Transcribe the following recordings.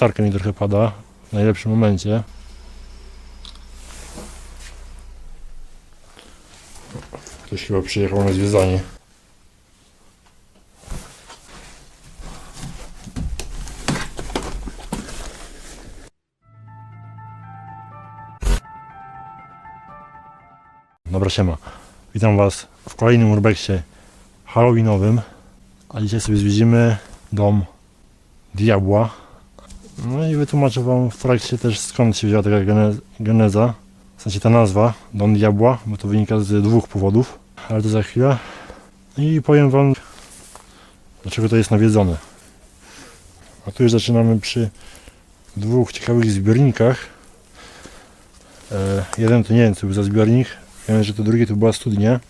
latarka mi trochę pada w najlepszym momencie. Ktoś chyba przyjechał na zwiedzanie. Dobra, siema. Witam Was w kolejnym urbexie halloweenowym. A dzisiaj sobie zwiedzimy dom diabła. No i wytłumaczę Wam w trakcie też skąd się wzięła taka gene- geneza. W sensie ta nazwa, dom diabła, bo to wynika z dwóch powodów. Ale to za chwilę. I powiem Wam, dlaczego to jest nawiedzone. A tu już zaczynamy przy dwóch ciekawych zbiornikach. E, jeden to nie wiem, co był za zbiornik. Wiem, że to drugie to była studnia.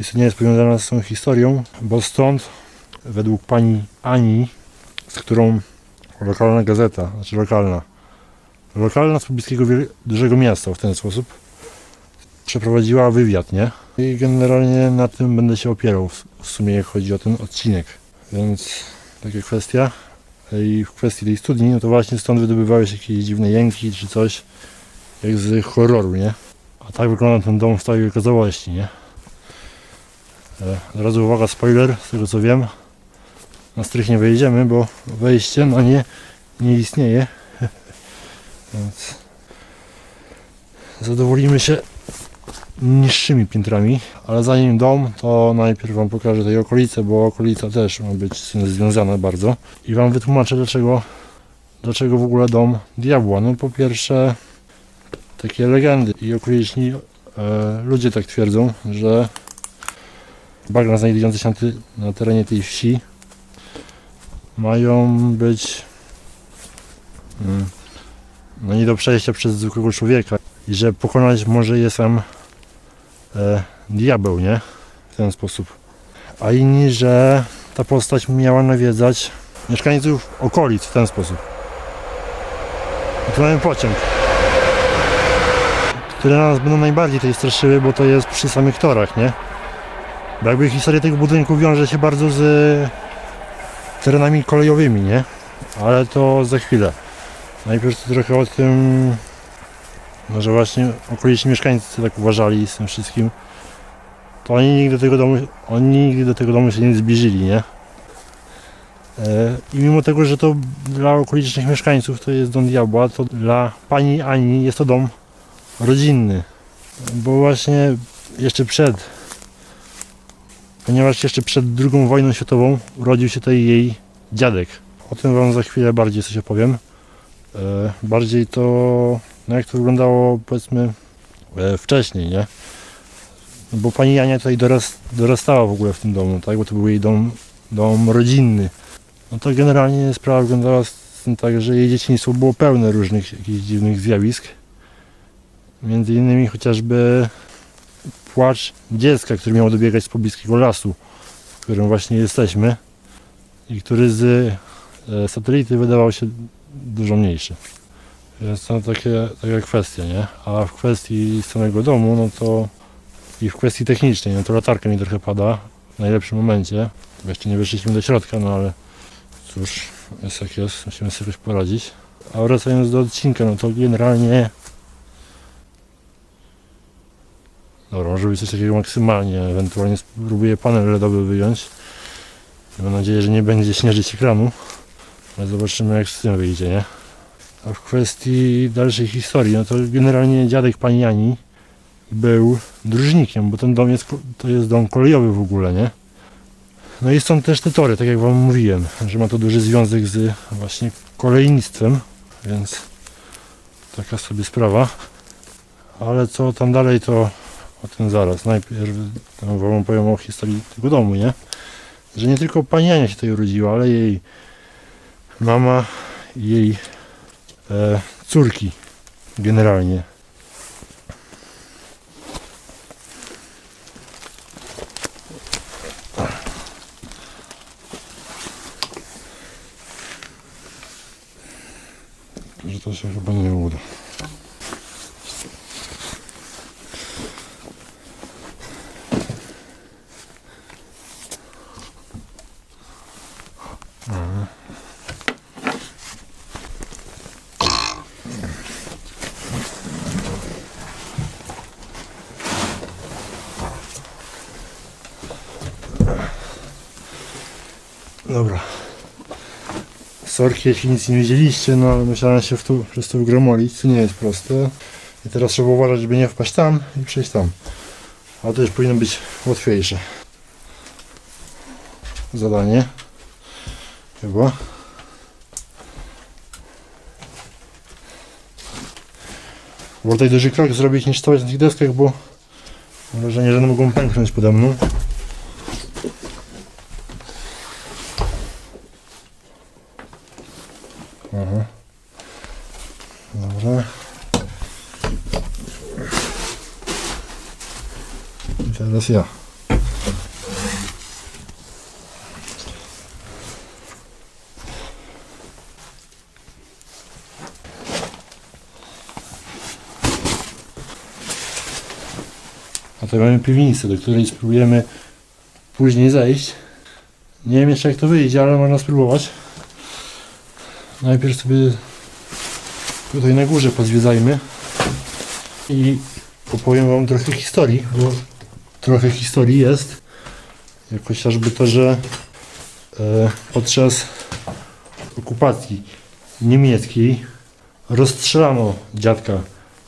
I studnia jest powiązana z tą historią, bo stąd, według pani Ani, z którą lokalna gazeta, znaczy lokalna, lokalna z pobliskiego dużego miasta w ten sposób, przeprowadziła wywiad, nie? I generalnie na tym będę się opierał w, sumie, jak chodzi o ten odcinek. Więc taka kwestia. I w kwestii tej studni, no to właśnie stąd wydobywały się jakieś dziwne jęki czy coś, jak z horroru, nie? A tak wygląda ten dom w całej okazałości, nie? E, Od razu uwaga, spoiler, z tego co wiem. Na strych nie wejdziemy, bo wejście na nie nie istnieje. Więc zadowolimy się niższymi piętrami. Ale zanim dom, to najpierw Wam pokażę tej okolice, bo okolica też ma być z tym związana bardzo. I Wam wytłumaczę dlaczego, dlaczego w ogóle dom diabła. No po pierwsze takie legendy i okoliczni e, ludzie tak twierdzą, że bagna znajdujące się na terenie tej wsi mają być mm, no nie do przejścia przez zwykłego człowieka i że pokonać może je sam e, diabeł, nie? W ten sposób. A inni, że ta postać miała nawiedzać mieszkańców okolic w ten sposób. I tu mamy pociąg które nas będą najbardziej tutaj straszyły, bo to jest przy samych torach, nie? Bo jakby historia tego budynku wiąże się bardzo z terenami kolejowymi, nie? Ale to za chwilę. Najpierw to trochę o tym, no, że właśnie okoliczni mieszkańcy tak uważali z tym wszystkim. To oni nigdy do tego domu, oni nigdy do tego domu się nie zbliżyli, nie? E, I mimo tego, że to dla okolicznych mieszkańców to jest dom diabła, to dla pani Ani jest to dom rodzinny, bo właśnie jeszcze przed, ponieważ jeszcze przed II wojną światową urodził się tutaj jej dziadek. O tym Wam za chwilę bardziej coś opowiem. E, bardziej to, no jak to wyglądało powiedzmy e, wcześniej, nie? Bo pani Jania tutaj doras, dorastała w ogóle w tym domu, tak? Bo to był jej dom, dom rodzinny. No to generalnie sprawa wyglądała z tym tak, że jej dzieciństwo było pełne różnych jakichś dziwnych zjawisk. Między innymi chociażby płacz dziecka, który miał dobiegać z pobliskiego lasu, w którym właśnie jesteśmy i który z e, satelity wydawał się dużo mniejszy. Więc to takie, taka kwestia, nie? A w kwestii samego domu, no to i w kwestii technicznej, no to latarka mi trochę pada w najlepszym momencie. Jeszcze nie weszliśmy do środka, no ale cóż, jest jak jest, musimy sobie jakoś poradzić. A wracając do odcinka, no to generalnie Dobra, może być coś takiego maksymalnie, ewentualnie spróbuję panel LEDowy wyjąć. Mam nadzieję, że nie będzie śnieżyć ekranu, ale zobaczymy jak z tym wyjdzie, nie? A w kwestii dalszej historii, no to generalnie dziadek pani Jani był dróżnikiem, bo ten dom jest, to jest dom kolejowy w ogóle, nie? No i są też te tory, tak jak wam mówiłem, że ma to duży związek z właśnie kolejnictwem, więc taka sobie sprawa. Ale co tam dalej, to o tym zaraz. Najpierw wam powiem o historii tego domu, nie? Że nie tylko pani Ania się tutaj urodziła, ale jej mama i jej e, córki generalnie. Dobra. Sorki, jeśli nic nie widzieliście, no ale musiałem się w tu, przez to wgromolić, co nie jest proste. I teraz trzeba uważać, żeby nie wpaść tam i przejść tam. Ale to już powinno być łatwiejsze zadanie. Chyba. Wolę tutaj duży krok zrobić niż stać na tych deskach, bo mam wrażenie, że one mogą pęknąć pode mną. Aha. I teraz ja. Tutaj mamy piwnicę, do której spróbujemy później zejść. Nie wiem jeszcze jak to wyjdzie, ale można spróbować. Najpierw sobie tutaj na górze pozwiedzajmy i opowiem Wam trochę historii, bo trochę historii jest. Jak chociażby to, że e, podczas okupacji niemieckiej rozstrzelano dziadka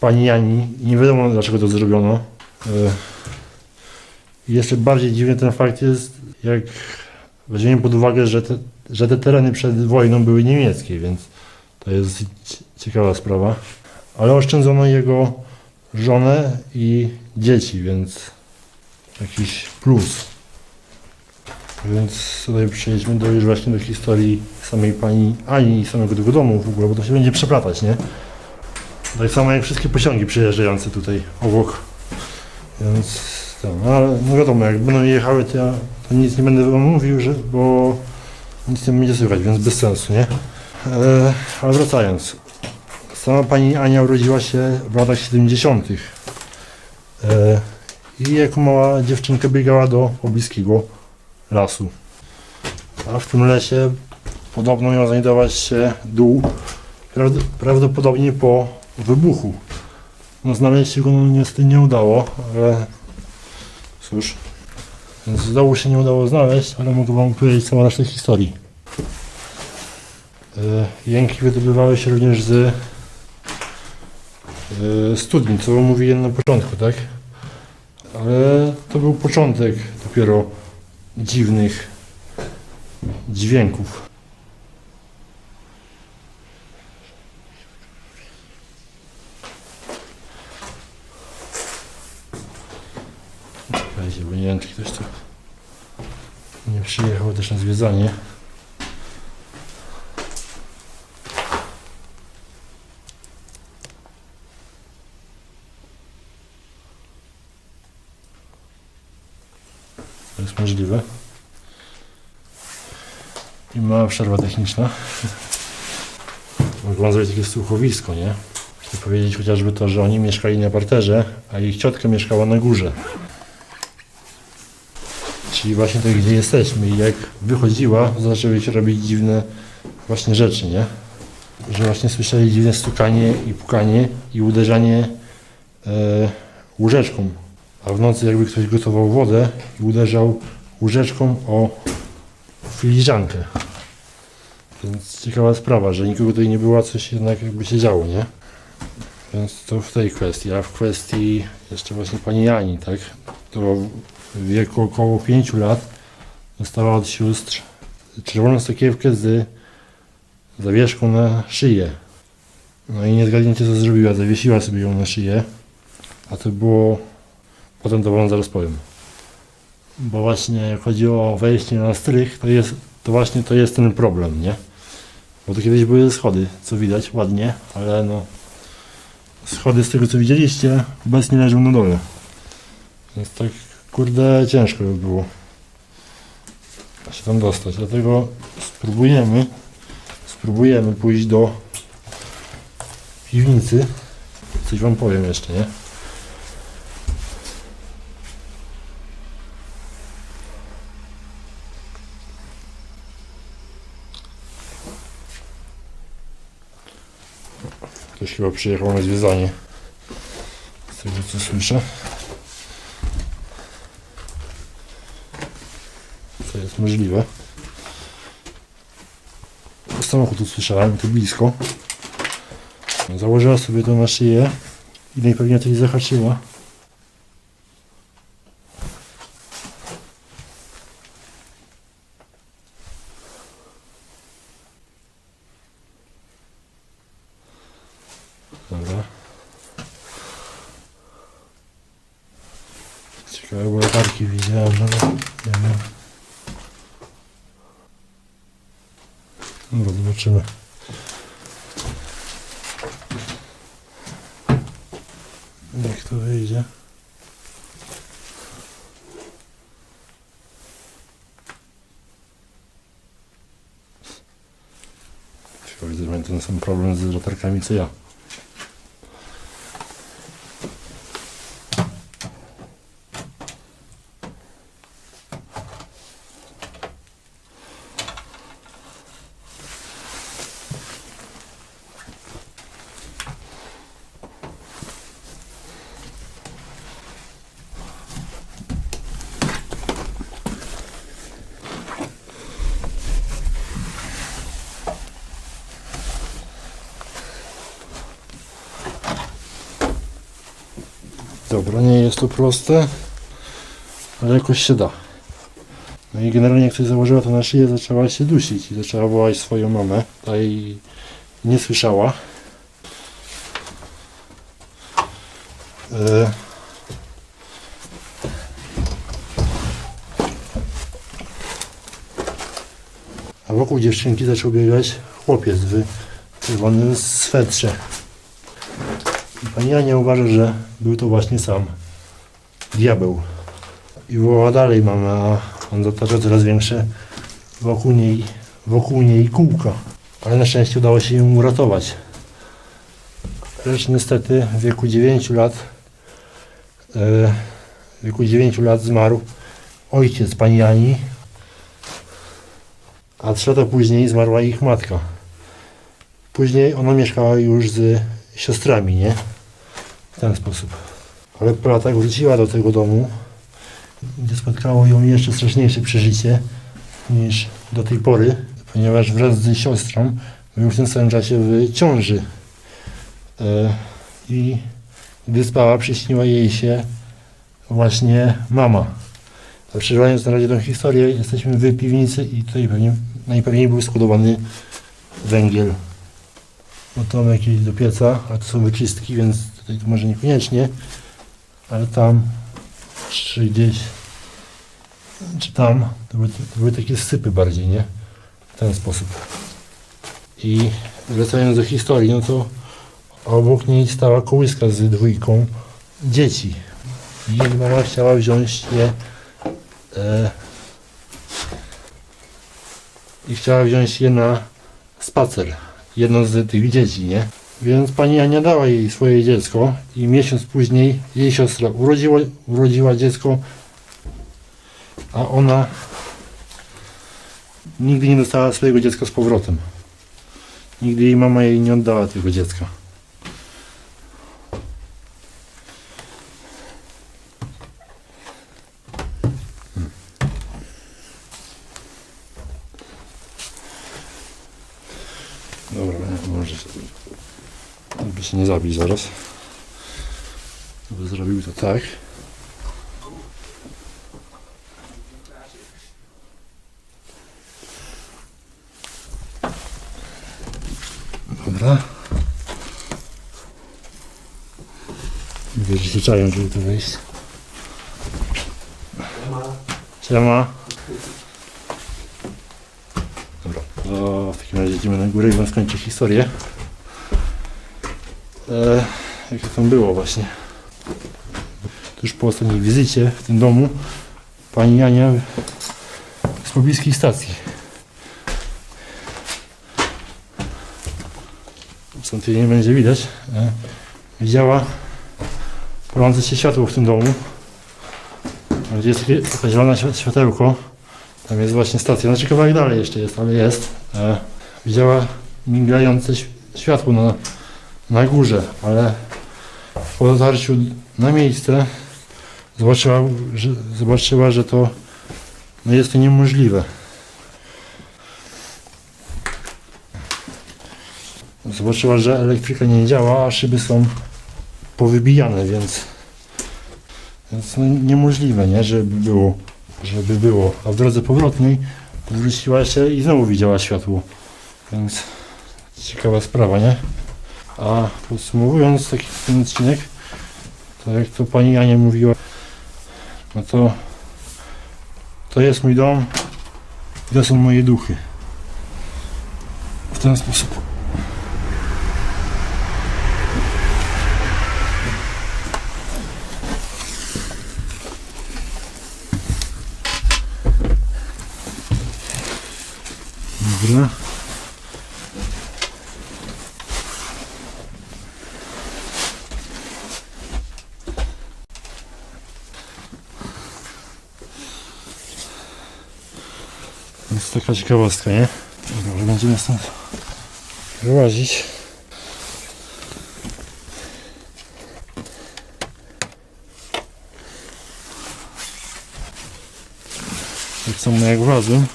pani Jani nie wiadomo dlaczego to zrobiono. E, jeszcze bardziej dziwny ten fakt jest, jak weźmiemy pod uwagę, że te, że te tereny przed wojną były niemieckie, więc to jest ciekawa sprawa. Ale oszczędzono jego żonę i dzieci, więc jakiś plus. Więc tutaj przejdźmy do już właśnie do historii samej pani Ani i samego tego domu w ogóle, bo to się będzie przeplatać, nie? Tak samo jak wszystkie pociągi przejeżdżające tutaj obok. Więc tak, no ale no wiadomo, jak będą jechały, to ja to nic nie będę wam mówił, że, bo nic nie będzie słychać, więc bez sensu, nie? E, ale wracając. Sama pani Ania urodziła się w latach 70. E, I jako mała dziewczynka biegała do pobliskiego lasu. A w tym lesie podobno miał znajdować się dół, prawd- prawdopodobnie po wybuchu. No znaleźć się go no, niestety nie udało, ale cóż, dołu się nie udało znaleźć, ale mogę wam powiedzieć całą resztę historii. E, Jęki wydobywały się również z e, studni, co mówiłem na początku, tak? Ale to był początek dopiero dziwnych dźwięków. Czekajcie, bo nie wiem, czy ktoś tu nie przyjechał też na zwiedzanie. To jest możliwe. I mała przerwa techniczna. Mogę zrobić takie słuchowisko, nie? Chcę powiedzieć chociażby to, że oni mieszkali na parterze, a ich ciotka mieszkała na górze. Czyli właśnie to, gdzie jesteśmy. I jak wychodziła, zaczęły się robić dziwne właśnie rzeczy, nie? Że właśnie słyszeli dziwne stukanie i pukanie i uderzanie e, łyżeczką. A w nocy jakby ktoś gotował wodę i uderzał łyżeczką o filiżankę. Więc ciekawa sprawa, że nikogo tutaj nie było, coś jednak jakby się działo, nie? Więc to w tej kwestii. A w kwestii jeszcze właśnie pani Jani, tak? To w wieku około 5 lat dostała od sióstr czerwoną sakiewkę z zawieszką na szyję. No i nie zgadniecie co zrobiła, zawiesiła sobie ją na szyję. A to było, potem to wam zaraz powiem. Bo właśnie jak chodzi o wejście na strych, to jest, to właśnie to jest ten problem, nie? Bo to kiedyś były schody, co widać, ładnie, ale no schody z tego co widzieliście obecnie leżą na dole. Więc tak kurde ciężko by było się tam dostać. Dlatego spróbujemy spróbujemy pójść do piwnicy. Coś wam powiem jeszcze, nie? Ktoś chyba przyjechał na zwiedzanie. Z tego co słyszę. jest możliwe. Samochód usłyszałem, to blisko. Założyła sobie to na szyję i najpewniej coś zahaczyła. Zobaczymy. Jak to wyjdzie? Widzę, że ten sam problem z latarkami co ja. Dobra, nie jest to proste, ale jakoś się da. No i generalnie jak ktoś założyła to na szyję, zaczęła się dusić i zaczęła wołać swoją mamę. Ta jej nie słyszała. E... A wokół dziewczynki zaczął biegać chłopiec w czerwonym swetrze. Pani Ania uważa, że był to właśnie sam diabeł. I woła dalej mamę, a on zatacza coraz większe wokół niej, wokół niej kółka. Ale na szczęście udało się ją uratować. Lecz niestety w wieku 9 lat e, w wieku 9 lat zmarł ojciec pani Ani, a trzy lata później zmarła ich matka. Później ona mieszkała już z siostrami, nie? W ten sposób. Ale po latach wróciła do tego domu, gdzie spotkało ją jeszcze straszniejsze przeżycie niż do tej pory, ponieważ wraz z siostrą był w tym samym czasie w ciąży. E, I gdy spała, przyśniła jej się właśnie mama. Przeżywając na razie tę historię, jesteśmy w piwnicy i tutaj pewnie, najpewniej był składowany węgiel mamy jakieś do pieca, a to są wyczystki, więc tutaj to może niekoniecznie, ale tam, czy gdzieś, czy tam, to były, to były takie sypy bardziej, nie? W ten sposób. I wracając do historii, no to obok niej stała kołyska z dwójką dzieci. I mama chciała wziąć je e, i chciała wziąć je na spacer jedno z tych dzieci, nie? Więc pani Ania dała jej swoje dziecko i miesiąc później jej siostra urodziła, urodziła dziecko, a ona nigdy nie dostała swojego dziecka z powrotem. Nigdy jej mama jej nie oddała tego dziecka. Dobra, może żeby się nie zabić zaraz. By zrobił to tak. Dobra. Wiesz, że się czają, żeby tu wejść. Siema. Dobra, to w takim razie idziemy na górę i wam skończę historię. E, jak to tam było właśnie. Tuż po ostatniej wizycie w tym domu pani Jania z pobliskiej stacji. Stąd jej nie będzie widać. E, widziała palące się światło w tym domu. Gdzie jest takie zielone świ- światełko. Tam jest właśnie stacja. Znaczy kawałek dalej jeszcze jest, ale jest. E, widziała migające światło na, na górze, ale po dotarciu na miejsce zobaczyła, że, zobaczyła, że to no jest to niemożliwe. Zobaczyła, że elektryka nie działa, a szyby są powybijane, więc, więc no niemożliwe, nie? Żeby było, żeby było. A w drodze powrotnej odwróciła się i znowu widziała światło. Więc ciekawa sprawa, nie? A podsumowując taki ten odcinek, to jak to pani Ania mówiła, no to to jest mój dom i to są moje duchy. W ten sposób. Dobra. To jest taka ciekawostka, nie? Dobra, będziemy stąd wyłazić. Tak samo jak wlazłem.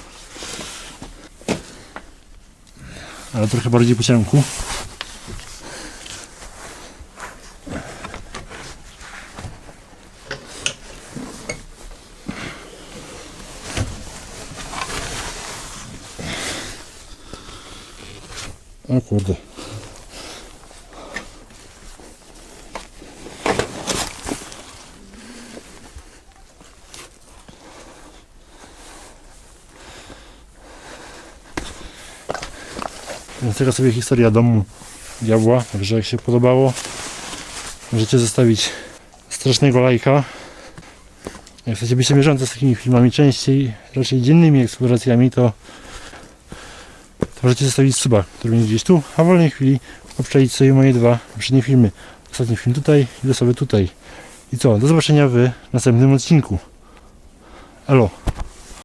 Ale trochę bardziej po ciemku. O kurde. Więc taka sobie historia domu diabła. Także jak się podobało, możecie zostawić strasznego lajka. Jak chcecie być bieżący z takimi filmami częściej, raczej dziennymi eksploracjami, to to możecie zostawić suba, który będzie gdzieś tu, a w wolnej chwili obczaić sobie moje dwa poprzednie filmy. Ostatni film tutaj i sobie tutaj. I co? Do zobaczenia w następnym odcinku. Elo.